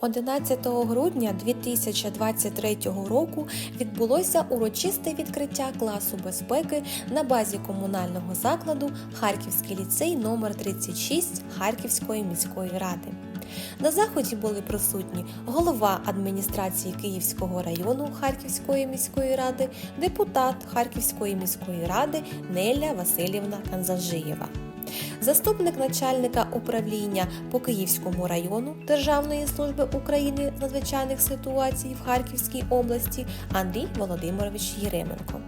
11 грудня 2023 року відбулося урочисте відкриття класу безпеки на базі комунального закладу Харківський ліцей номер 36 Харківської міської ради. На заході були присутні голова адміністрації Київського району Харківської міської ради, депутат Харківської міської ради Неля Васильівна Канзажиєва. Заступник начальника управління по Київському району Державної служби України надзвичайних ситуацій в Харківській області Андрій Володимирович Єременко,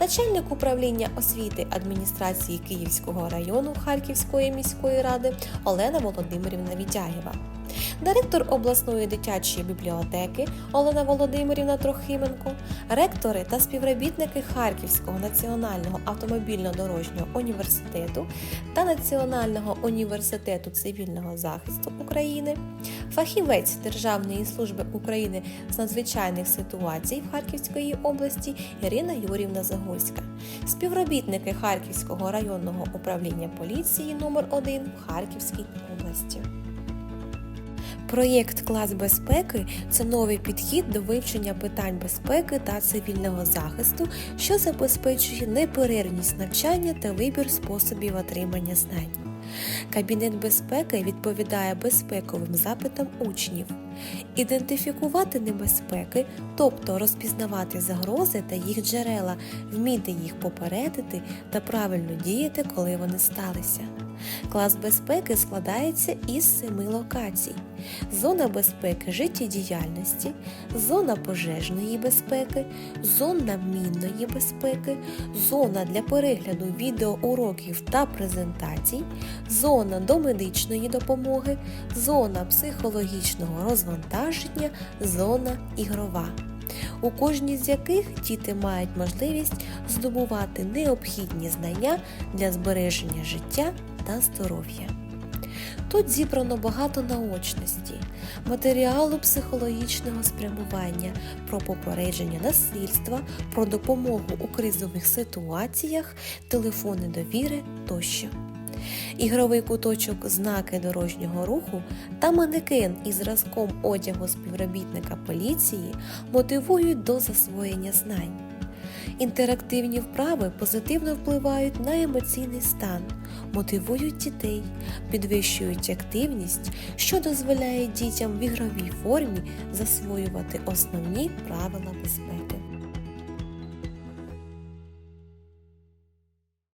начальник управління освіти адміністрації Київського району Харківської міської ради Олена Володимирівна Відяєва. Директор обласної дитячої бібліотеки Олена Володимирівна Трохименко, ректори та співробітники Харківського національного автомобільно-дорожнього університету та Національного університету цивільного захисту України, фахівець Державної служби України з надзвичайних ситуацій в Харківської області Ірина Юрівна Загорська, співробітники Харківського районного управління поліції номер 1 в Харківській області. Проєкт Клас безпеки це новий підхід до вивчення питань безпеки та цивільного захисту, що забезпечує неперервність навчання та вибір способів отримання знань. Кабінет безпеки відповідає безпековим запитам учнів, ідентифікувати небезпеки, тобто розпізнавати загрози та їх джерела, вміти їх попередити та правильно діяти, коли вони сталися. Клас безпеки складається із семи локацій: зона безпеки життєдіяльності, зона пожежної безпеки, зона мінної безпеки, зона для перегляду відеоуроків та презентацій, зона домедичної допомоги, зона психологічного розвантаження, зона ігрова. У кожній з яких діти мають можливість здобувати необхідні знання для збереження життя та здоров'я. Тут зібрано багато наочності, матеріалу психологічного спрямування, про попередження насильства, про допомогу у кризових ситуаціях, телефони довіри тощо. Ігровий куточок знаки дорожнього руху та манекен із зразком одягу співробітника поліції мотивують до засвоєння знань. Інтерактивні вправи позитивно впливають на емоційний стан, мотивують дітей, підвищують активність, що дозволяє дітям в ігровій формі засвоювати основні правила безпеки.